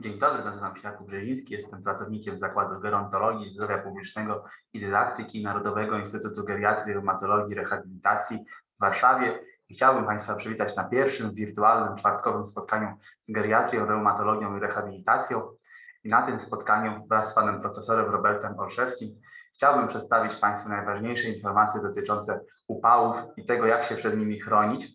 Dzień dobry, nazywam się Jakub Brzeziński, jestem pracownikiem Zakładu Gerontologii, Zdrowia Publicznego i Dydaktyki Narodowego Instytutu Geriatrii, Reumatologii i Rehabilitacji w Warszawie. Chciałbym Państwa przywitać na pierwszym wirtualnym czwartkowym spotkaniu z geriatrią, reumatologią i rehabilitacją. I na tym spotkaniu wraz z panem profesorem Robertem Olszewskim chciałbym przedstawić Państwu najważniejsze informacje dotyczące upałów i tego, jak się przed nimi chronić,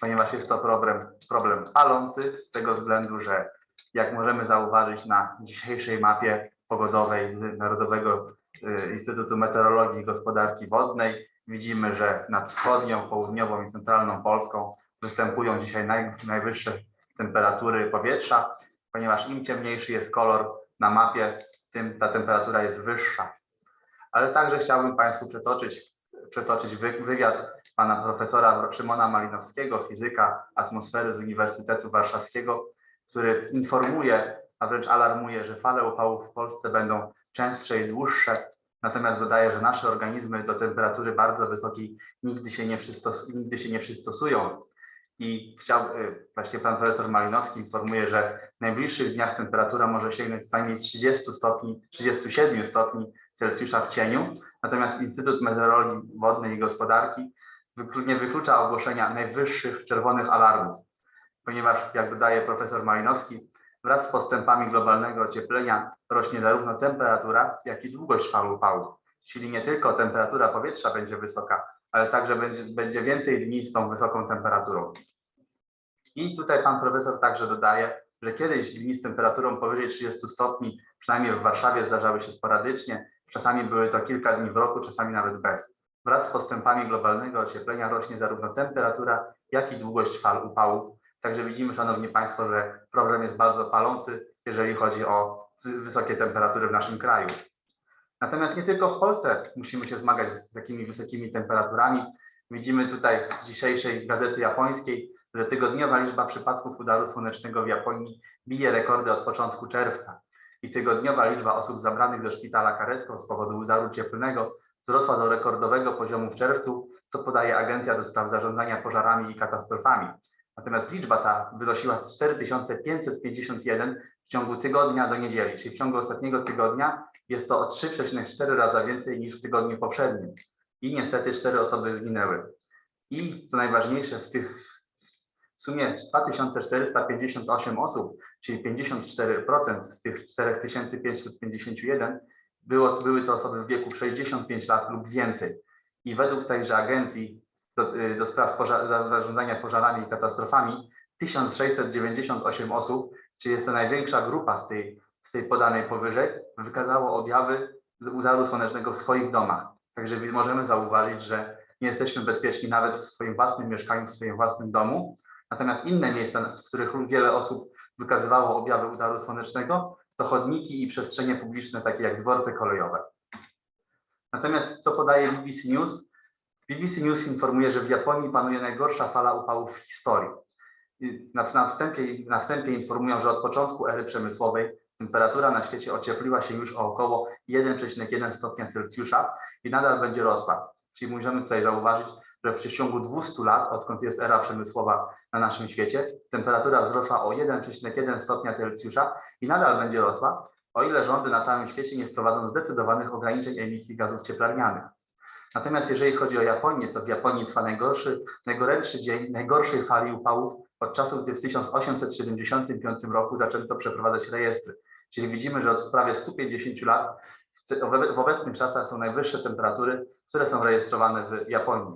ponieważ jest to problem, problem palący z tego względu, że jak możemy zauważyć na dzisiejszej mapie pogodowej z Narodowego y, Instytutu Meteorologii i Gospodarki Wodnej, widzimy, że nad wschodnią, południową i centralną Polską występują dzisiaj naj, najwyższe temperatury powietrza, ponieważ im ciemniejszy jest kolor na mapie, tym ta temperatura jest wyższa. Ale także chciałbym Państwu przetoczyć, przetoczyć wy, wywiad pana profesora Szymona Malinowskiego, fizyka atmosfery z Uniwersytetu Warszawskiego, który informuje, a wręcz alarmuje, że fale upałów w Polsce będą częstsze i dłuższe, natomiast dodaje, że nasze organizmy do temperatury bardzo wysokiej nigdy się nie, przystos nigdy się nie przystosują. I chciał, y, właśnie pan profesor Malinowski informuje, że w najbliższych dniach temperatura może sięgnąć co najmniej 30 stopni, 37 stopni Celsjusza w cieniu, natomiast Instytut Meteorologii Wodnej i Gospodarki nie wyklucza ogłoszenia najwyższych czerwonych alarmów ponieważ, jak dodaje profesor Malinowski, wraz z postępami globalnego ocieplenia rośnie zarówno temperatura, jak i długość fal upałów. Czyli nie tylko temperatura powietrza będzie wysoka, ale także będzie, będzie więcej dni z tą wysoką temperaturą. I tutaj pan profesor także dodaje, że kiedyś dni z temperaturą powyżej 30 stopni, przynajmniej w Warszawie zdarzały się sporadycznie, czasami były to kilka dni w roku, czasami nawet bez. Wraz z postępami globalnego ocieplenia rośnie zarówno temperatura, jak i długość fal upałów, Także widzimy, Szanowni Państwo, że problem jest bardzo palący, jeżeli chodzi o wysokie temperatury w naszym kraju. Natomiast nie tylko w Polsce musimy się zmagać z takimi wysokimi temperaturami. Widzimy tutaj z dzisiejszej gazety japońskiej, że tygodniowa liczba przypadków udaru słonecznego w Japonii bije rekordy od początku czerwca. I tygodniowa liczba osób zabranych do szpitala karetką z powodu udaru cieplnego wzrosła do rekordowego poziomu w czerwcu, co podaje Agencja do Spraw Zarządzania Pożarami i Katastrofami. Natomiast liczba ta wynosiła 4551 w ciągu tygodnia do niedzieli, czyli w ciągu ostatniego tygodnia jest to o 3,4 raza więcej niż w tygodniu poprzednim. I niestety cztery osoby zginęły. I co najważniejsze, w tych w sumie 2458 osób, czyli 54% z tych 4551 było, były to osoby w wieku 65 lat lub więcej. I według tejże agencji do, y, do spraw zarządzania pożarami i katastrofami 1698 osób, czyli jest to największa grupa z tej, z tej podanej powyżej, wykazało objawy udaru słonecznego w swoich domach. Także możemy zauważyć, że nie jesteśmy bezpieczni nawet w swoim własnym mieszkaniu, w swoim własnym domu. Natomiast inne miejsca, w których wiele osób wykazywało objawy udaru słonecznego, to chodniki i przestrzenie publiczne, takie jak dworce kolejowe. Natomiast co podaje BBC News, BBC News informuje, że w Japonii panuje najgorsza fala upałów w historii. Na, na, wstępie, na wstępie informują, że od początku ery przemysłowej temperatura na świecie ociepliła się już o około 1,1 stopnia Celsjusza i nadal będzie rosła. Czyli możemy tutaj zauważyć, że w przeciągu 200 lat, odkąd jest era przemysłowa na naszym świecie, temperatura wzrosła o 1,1 stopnia Celsjusza i nadal będzie rosła, o ile rządy na całym świecie nie wprowadzą zdecydowanych ograniczeń emisji gazów cieplarnianych. Natomiast jeżeli chodzi o Japonię, to w Japonii trwa najgorszy, najgorętszy dzień najgorszej fali upałów od czasu, gdy w 1875 roku zaczęto przeprowadzać rejestry. Czyli widzimy, że od prawie 150 lat w obecnych czasach są najwyższe temperatury, które są rejestrowane w Japonii.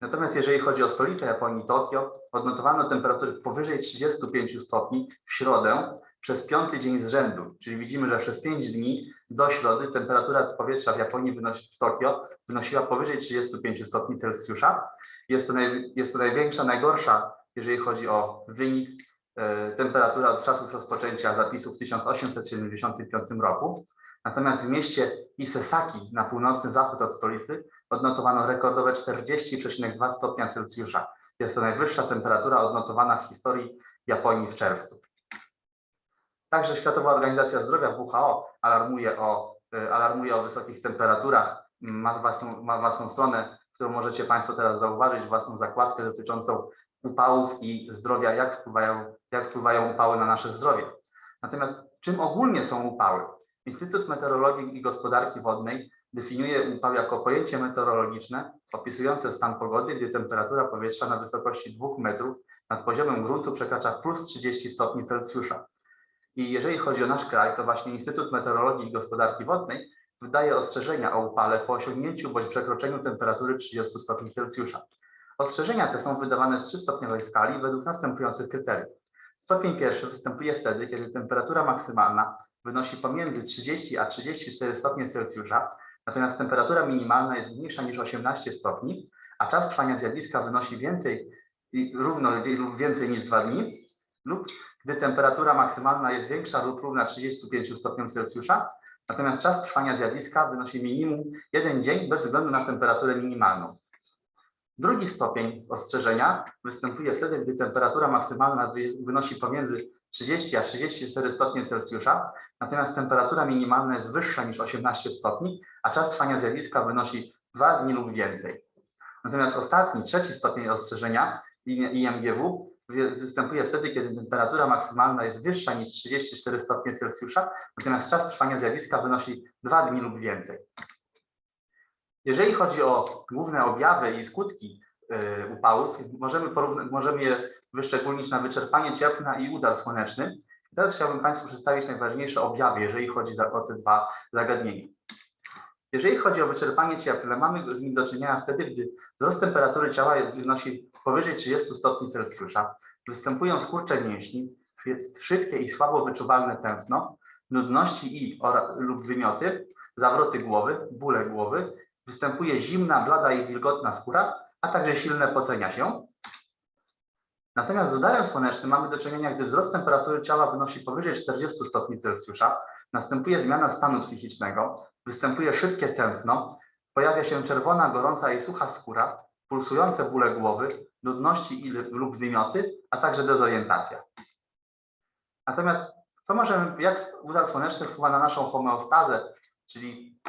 Natomiast jeżeli chodzi o stolicę Japonii, Tokio, odnotowano temperatury powyżej 35 stopni w środę przez piąty dzień z rzędu. Czyli widzimy, że przez 5 dni do środy temperatura powietrza w Japonii wynosi, w Tokio wynosiła powyżej 35 stopni Celsjusza. Jest to, naj, jest to największa, najgorsza, jeżeli chodzi o wynik, e, temperatura od czasów rozpoczęcia zapisów w 1875 roku. Natomiast w mieście Isesaki na północny zachód od stolicy odnotowano rekordowe 40,2 stopnia Celsjusza. Jest to najwyższa temperatura odnotowana w historii Japonii w czerwcu. Także Światowa Organizacja Zdrowia WHO alarmuje o, y, alarmuje o wysokich temperaturach. Ma własną, ma własną stronę, którą możecie Państwo teraz zauważyć, własną zakładkę dotyczącą upałów i zdrowia, jak wpływają, jak wpływają upały na nasze zdrowie. Natomiast czym ogólnie są upały? Instytut Meteorologii i Gospodarki Wodnej definiuje upał jako pojęcie meteorologiczne opisujące stan pogody, gdy temperatura powietrza na wysokości 2 metrów nad poziomem gruntu przekracza plus 30 stopni Celsjusza. I jeżeli chodzi o nasz kraj, to właśnie Instytut Meteorologii i Gospodarki Wodnej wydaje ostrzeżenia o upale po osiągnięciu bądź przekroczeniu temperatury 30 stopni Celsjusza. Ostrzeżenia te są wydawane w 3-stopniowej skali według następujących kryteriów. Stopień pierwszy występuje wtedy, kiedy temperatura maksymalna wynosi pomiędzy 30 a 34 stopnie Celsjusza, natomiast temperatura minimalna jest mniejsza niż 18 stopni, a czas trwania zjawiska wynosi więcej równo więcej niż 2 dni, lub gdy temperatura maksymalna jest większa lub równa 35 stopniom Celsjusza, natomiast czas trwania zjawiska wynosi minimum 1 dzień bez względu na temperaturę minimalną. Drugi stopień ostrzeżenia występuje wtedy, gdy temperatura maksymalna wy- wynosi pomiędzy 30 a 34 stopnie Celsjusza, natomiast temperatura minimalna jest wyższa niż 18 stopni, a czas trwania zjawiska wynosi 2 dni lub więcej. Natomiast ostatni, trzeci stopień ostrzeżenia IMGW występuje wtedy, kiedy temperatura maksymalna jest wyższa niż 34 stopnie Celsjusza, natomiast czas trwania zjawiska wynosi 2 dni lub więcej. Jeżeli chodzi o główne objawy i skutki y, upałów, możemy, możemy je wyszczególnić na wyczerpanie cieplna i udar słoneczny. Teraz chciałbym Państwu przedstawić najważniejsze objawy, jeżeli chodzi o te dwa zagadnienia. Jeżeli chodzi o wyczerpanie cieplne, mamy z nim do czynienia wtedy, gdy wzrost temperatury ciała wynosi powyżej 30 stopni Celsjusza, występują skurcze mięśni, jest szybkie i słabo wyczuwalne tętno, nudności i lub wymioty, zawroty głowy, bóle głowy, występuje zimna, blada i wilgotna skóra, a także silne pocenia się. Natomiast z udarem słonecznym mamy do czynienia, gdy wzrost temperatury ciała wynosi powyżej 40 stopni Celsjusza, następuje zmiana stanu psychicznego, występuje szybkie tętno, pojawia się czerwona, gorąca i sucha skóra, pulsujące bóle głowy, nudności lub wymioty, a także dezorientacja. Natomiast co możemy, jak udar słoneczny wpływa na naszą homeostazę, czyli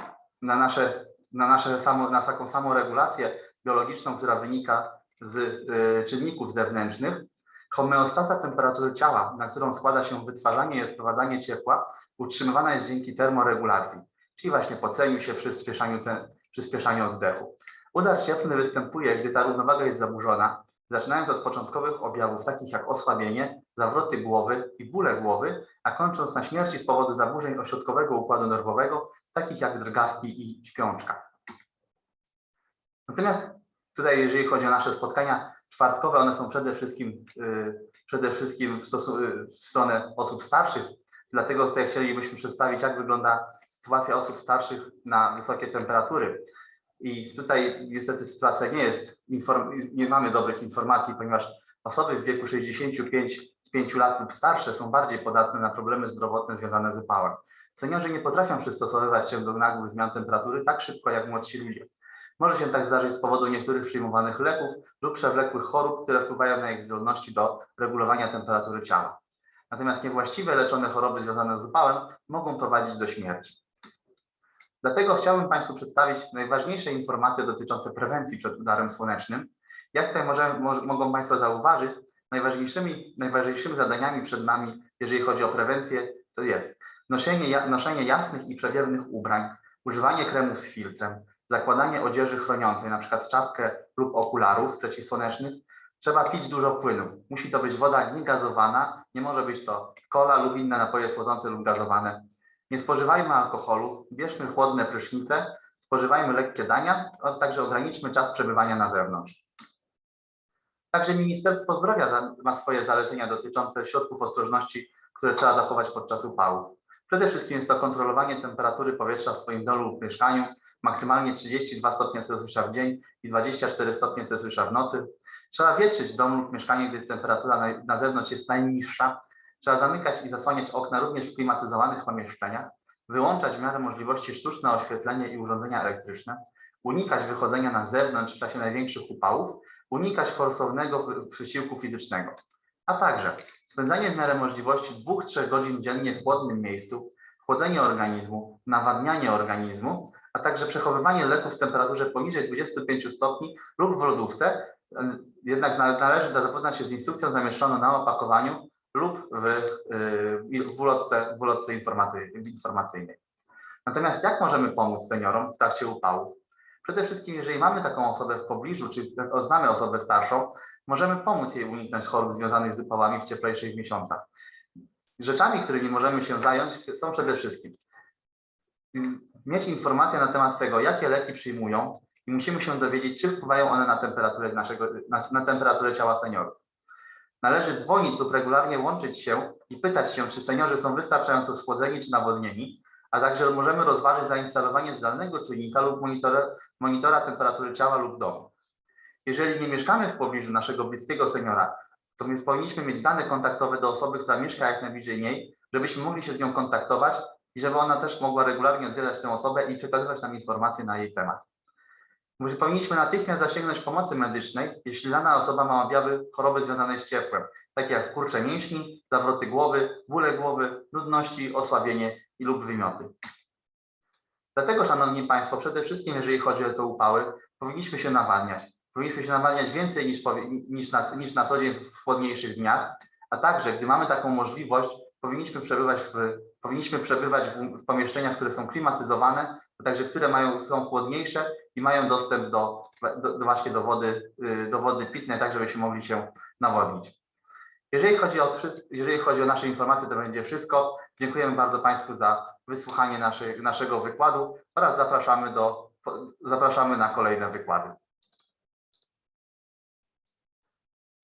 na nasze, na nasze samo, na taką samoregulację biologiczną, która wynika z y, czynników zewnętrznych. Homeostaza temperatury ciała, na którą składa się wytwarzanie i odprowadzanie ciepła, utrzymywana jest dzięki termoregulacji, czyli właśnie poceniu się, przyspieszaniu, te, przyspieszaniu oddechu. Udar cieplny występuje, gdy ta równowaga jest zaburzona, zaczynając od początkowych objawów takich jak osłabienie, zawroty głowy i bóle głowy, a kończąc na śmierci z powodu zaburzeń ośrodkowego układu nerwowego, takich jak drgawki i śpiączka. Natomiast tutaj, jeżeli chodzi o nasze spotkania czwartkowe, one są przede wszystkim, y, przede wszystkim w, y, w stronę osób starszych, dlatego tutaj chcielibyśmy przedstawić, jak wygląda sytuacja osób starszych na wysokie temperatury. I tutaj niestety sytuacja nie jest, nie mamy dobrych informacji, ponieważ osoby w wieku 65 5 lat lub starsze są bardziej podatne na problemy zdrowotne związane z upałem. Seniorzy nie potrafią przystosowywać się do nagłych zmian temperatury tak szybko jak młodsi ludzie. Może się tak zdarzyć z powodu niektórych przyjmowanych leków lub przewlekłych chorób, które wpływają na ich zdolności do regulowania temperatury ciała. Natomiast niewłaściwe leczone choroby związane z upałem mogą prowadzić do śmierci. Dlatego chciałbym Państwu przedstawić najważniejsze informacje dotyczące prewencji przed udarem słonecznym. Jak tutaj może, może, mogą Państwo zauważyć, najważniejszymi, najważniejszymi zadaniami przed nami, jeżeli chodzi o prewencję, to jest noszenie, noszenie jasnych i przewiewnych ubrań, używanie kremów z filtrem, zakładanie odzieży chroniącej, przykład czapkę lub okularów przeciwsłonecznych. Trzeba pić dużo płynów. Musi to być woda niegazowana, nie może być to kola lub inne napoje słodzące lub gazowane. Nie spożywajmy alkoholu, bierzmy chłodne prysznice, spożywajmy lekkie dania, a także ograniczmy czas przebywania na zewnątrz. Także Ministerstwo Zdrowia ma swoje zalecenia dotyczące środków ostrożności, które trzeba zachować podczas upałów. Przede wszystkim jest to kontrolowanie temperatury powietrza w swoim domu lub mieszkaniu, maksymalnie 32 stopnie Celsjusza w dzień i 24 stopnie Celsjusza w nocy. Trzeba wietrzyć dom lub mieszkanie, gdy temperatura na, na zewnątrz jest najniższa. Trzeba zamykać i zasłaniać okna również w klimatyzowanych pomieszczeniach, wyłączać w miarę możliwości sztuczne oświetlenie i urządzenia elektryczne, unikać wychodzenia na zewnątrz w czasie największych upałów, unikać forsownego wy- wysiłku fizycznego, a także spędzanie w miarę możliwości 2-3 godzin dziennie w chłodnym miejscu, chłodzenie organizmu, nawadnianie organizmu, a także przechowywanie leków w temperaturze poniżej 25 stopni lub w lodówce. Jednak nale- należy zapoznać się z instrukcją zamieszczoną na opakowaniu lub w, y, w ulotce, w ulotce informacyjnej. Natomiast jak możemy pomóc seniorom w trakcie upałów? Przede wszystkim, jeżeli mamy taką osobę w pobliżu, czy znamy osobę starszą, możemy pomóc jej uniknąć chorób związanych z upałami w cieplejszych miesiącach. Rzeczami, którymi możemy się zająć, są przede wszystkim mieć informacje na temat tego, jakie leki przyjmują i musimy się dowiedzieć, czy wpływają one na temperaturę, naszego, na, na temperaturę ciała seniorów. Należy dzwonić lub regularnie łączyć się i pytać się, czy seniorzy są wystarczająco schłodzeni czy nawodnieni, a także możemy rozważyć zainstalowanie zdalnego czujnika lub monitora, monitora temperatury ciała lub domu. Jeżeli nie mieszkamy w pobliżu naszego bliskiego seniora, to my powinniśmy mieć dane kontaktowe do osoby, która mieszka jak najbliżej niej, żebyśmy mogli się z nią kontaktować i żeby ona też mogła regularnie odwiedzać tę osobę i przekazywać nam informacje na jej temat. Powinniśmy natychmiast zasięgnąć pomocy medycznej, jeśli dana osoba ma objawy choroby związane z ciepłem, takie jak skurcze mięśni, zawroty głowy, bóle głowy, nudności, osłabienie i lub wymioty. Dlatego, Szanowni Państwo, przede wszystkim jeżeli chodzi o te upały, powinniśmy się nawadniać. Powinniśmy się nawadniać więcej niż, niż, na, niż na co dzień w chłodniejszych dniach, a także, gdy mamy taką możliwość, powinniśmy przebywać w, powinniśmy przebywać w, w pomieszczeniach, które są klimatyzowane, także które mają, są chłodniejsze i mają dostęp do, do, do właśnie do wody, y, do wody pitnej, tak żebyśmy mogli się nawodnić. Jeżeli chodzi, o, jeżeli chodzi o nasze informacje, to będzie wszystko. Dziękujemy bardzo Państwu za wysłuchanie naszej, naszego wykładu oraz zapraszamy, do, zapraszamy na kolejne wykłady.